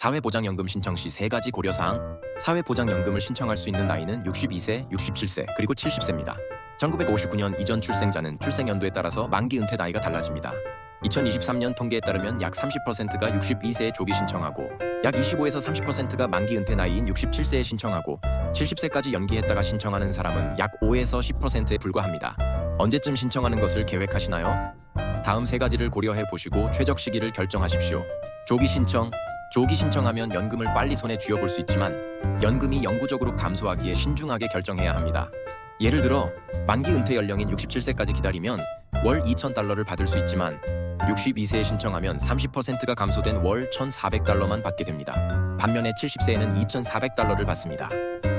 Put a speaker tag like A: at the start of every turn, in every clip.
A: 사회보장연금 신청 시 세 가지 고려사항 사회보장연금을 신청할 수 있는 나이는 62세, 67세, 그리고 70세입니다. 1959년 이전 출생자는 출생 연도에 따라서 만기 은퇴 나이가 달라집니다. 2023년 통계에 따르면 약 30%가 62세에 조기 신청하고 약 25에서 30%가 만기 은퇴 나이인 67세에 신청하고 70세까지 연기했다가 신청하는 사람은 약 5에서 10%에 불과합니다. 언제쯤 신청하는 것을 계획하시나요? 다음 세 가지를 고려해 보시고 최적 시기를 결정하십시오. 조기 신청. 조기 신청하면 연금을 빨리 손에 쥐어볼 수 있지만 연금이 영구적으로 감소하기에 신중하게 결정해야 합니다. 예를 들어 만기 은퇴 연령인 67세까지 기다리면 월 2,000달러를 받을 수 있지만 62세에 신청하면 30%가 감소된 월 1,400달러만 받게 됩니다. 반면에 70세에는 2,400달러를 받습니다.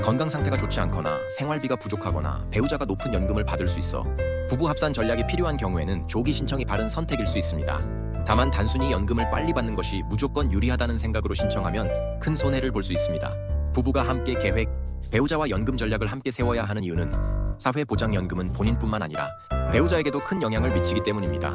A: 건강 상태가 좋지 않거나 생활비가 부족하거나 배우자가 높은 연금을 받을 수 있어 부부 합산 전략이 필요한 경우에는 조기 신청이 바른 선택일 수 있습니다. 다만 단순히 연금을 빨리 받는 것이 무조건 유리하다는 생각으로 신청하면 큰 손해를 볼 수 있습니다. 부부가 함께 계획, 배우자와 연금 전략을 함께 세워야 하는 이유는 사회보장연금은 본인뿐만 아니라 배우자에게도 큰 영향을 미치기 때문입니다.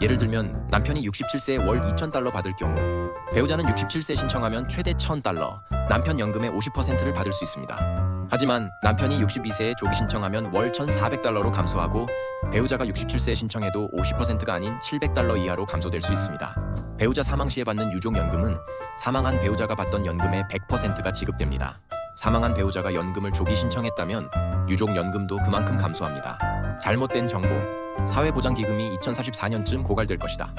A: 예를 들면 남편이 67세에 월 2,000달러 받을 경우 배우자는 67세 신청하면 최대 1,000달러, 남편 연금의 50%를 받을 수 있습니다. 하지만 남편이 62세에 조기 신청하면 월 1,400달러로 감소하고 배우자가 67세에 신청해도 50%가 아닌 700달러 이하로 감소될 수 있습니다. 배우자 사망 시에 받는 유족연금은 사망한 배우자가 받던 연금의 100%가 지급됩니다. 사망한 배우자가 연금을 조기 신청했다면 유족 연금도 그만큼 감소합니다. 잘못된 정보, 사회보장기금이 2044년쯤 고갈될 것이다.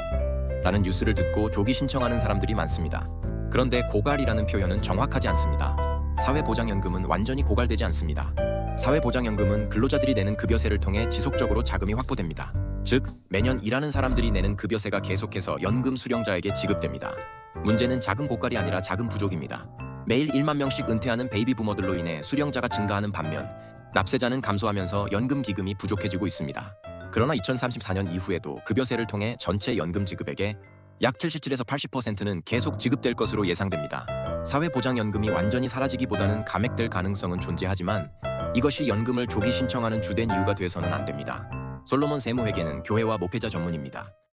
A: 라는 뉴스를 듣고 조기 신청하는 사람들이 많습니다. 그런데 고갈이라는 표현은 정확하지 않습니다. 사회보장연금은 완전히 고갈되지 않습니다. 사회보장연금은 근로자들이 내는 급여세를 통해 지속적으로 자금이 확보됩니다. 즉, 매년 일하는 사람들이 내는 급여세가 계속해서 연금 수령자에게 지급됩니다. 문제는 자금 고갈이 아니라 자금 부족입니다. 매일 1만 명씩 은퇴하는 베이비 부머들로 인해 수령자가 증가하는 반면 납세자는 감소하면서 연금 기금이 부족해지고 있습니다. 그러나 2034년 이후에도 급여세를 통해 전체 연금 지급액의 약 77에서 80%는 계속 지급될 것으로 예상됩니다. 사회보장연금이 완전히 사라지기보다는 감액될 가능성은 존재하지만 이것이 연금을 조기 신청하는 주된 이유가 돼서는 안 됩니다. 솔로몬 세무회계는 교회와 목회자 전문입니다.